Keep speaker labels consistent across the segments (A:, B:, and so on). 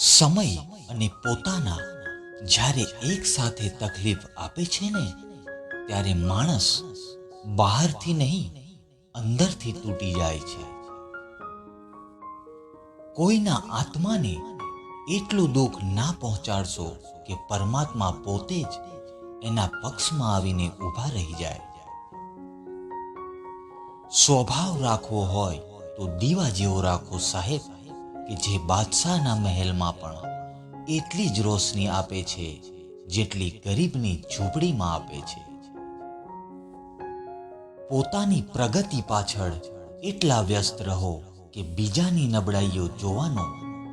A: સમય અને પોતાના જ્યારે એક સાથે તકલીફ આપે છે ને, ત્યારે માણસ બહારથી નહીં, અંદરથી તૂટી જાય છે. કોઈના આત્માને એટલું દુઃખ ના પહોંચાડશો કે પરમાત્મા પોતે જ એના પક્ષમાં આવીને ઊભા રહી જાય. સ્વભાવ રાખવો હોય તો દીવા જેવો રાખો સાહેબ. કે જે બાદશાહના મહેલમાં પણ એટલી જ રોશની આપે છે, જેટલી ગરીબની ઝૂંપડીમાં આપે છે. પોતાની પ્રગતિ પાછળ એટલા વ્યસ્ત રહો કે બીજાની નબળાઈઓ જોવાનો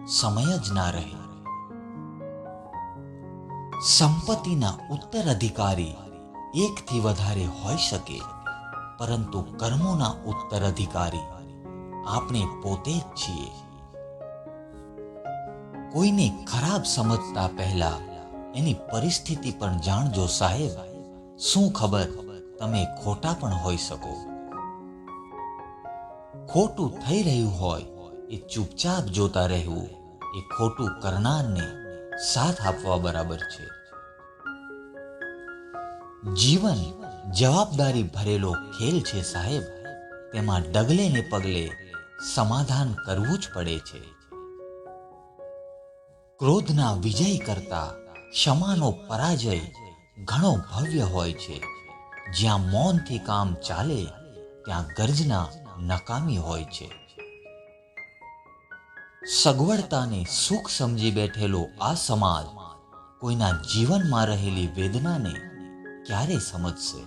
A: સમય જ ના રહે. સંપત્તિના ઉત્તરાધિકારી એકથી વધારે હોઈ શકે, પરંતુ કર્મોના ઉત્તરાધિકારી આપણે પોતે જ છીએ. કોઈને ખરાબ સમજતા પહેલા એની પરિસ્થિતિ પણ જાણજો સાહેબ. શું ખબર તમે ખોટા પણ હોઈ શકો? ખોટું થઈ રહ્યું હોય એ ચૂપચાપ જોતા રહેવું એ ખોટું કરનારને સાથ આપવા બરાબર છે. જીવન જવાબદારી ભરેલો ખેલ છે સાહેબ. તેમાં ડગલે ને પગલે સમાધાન કરવું જ પડે છે. ક્રોધના વિજય કરતા ક્ષમાનો પરાજય ઘણો ભવ્ય હોય છે. જ્યાં મૌનથી કામ ચાલે, ત્યાં ગર્જના નકામી હોય છે. સગવડતાને સુખ સમજી બેઠેલો આ સમાજ કોઈના જીવનમાં રહેલી વેદનાને ક્યારે સમજશે?